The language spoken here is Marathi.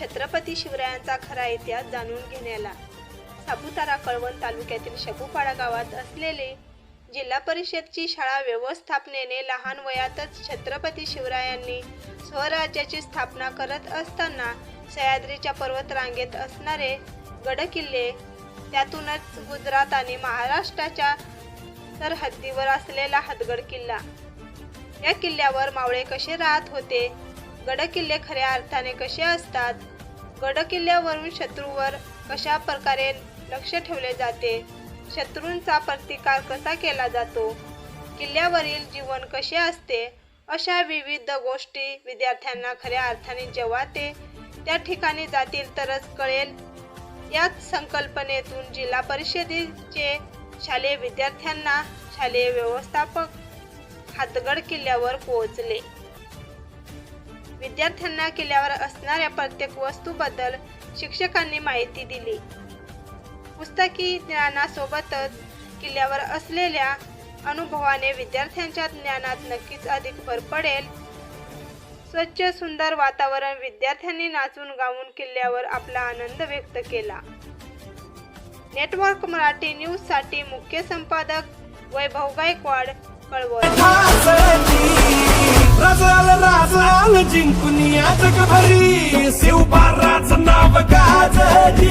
छत्रपती शिवरायांचा खरा इतिहास जाणून घेण्याला. सापुतारा कळवण तालुक्यातील शबुपाडा गावात असलेले जिल्हा परिषदची शाळा व्यवस्थापनेने लहान वयातच छत्रपती शिवरायांनी स्वराज्याची स्थापना करत असताना सह्याद्रीच्या पर्वतरांगेत असणारे गडकिल्ले त्यातूनच गुजरात आणि महाराष्ट्राच्या सरहद्दीवर असलेला हदगड किल्ला. या किल्ल्यावर मावळे कसे राहत होते? गडकिल्ले खऱ्या अर्थाने कसे असतात? गडकिल्ल्यावरून शत्रूवर कशा प्रकारे लक्ष ठेवले जाते? शत्रूंचा प्रतिकार कसा केला जातो? किल्ल्यावरील जीवन कसे असते? अशा विविध गोष्टी विद्यार्थ्यांना खऱ्या अर्थाने जेव्हा ते त्या ठिकाणी जातील तरच कळेल. याच संकल्पनेतून जिल्हा परिषदेचे शालेय विद्यार्थ्यांना शालेय व्यवस्थापक हातगड किल्ल्यावर पोहोचले. विद्यार्थ्यांना किल्ल्यावर असणाऱ्या प्रत्येक वस्तूबद्दल शिक्षकांनी माहिती दिली. पुस्तकी ज्ञानासोबतच किल्ल्यावर असलेल्या अनुभवाने विद्यार्थ्यांच्या ज्ञानात नक्कीच अधिक भर पडेल. स्वच्छ सुंदर वातावरण विद्यार्थ्यांनी नाचून गाऊन किल्ल्यावर आपला आनंद व्यक्त केला. नेटवर्क मराठी न्यूजसाठी मुख्य संपादक वैभव गायकवाड कळवळ राजाल जिंकून या जगभरी शिवबाराचं नाव गाजली.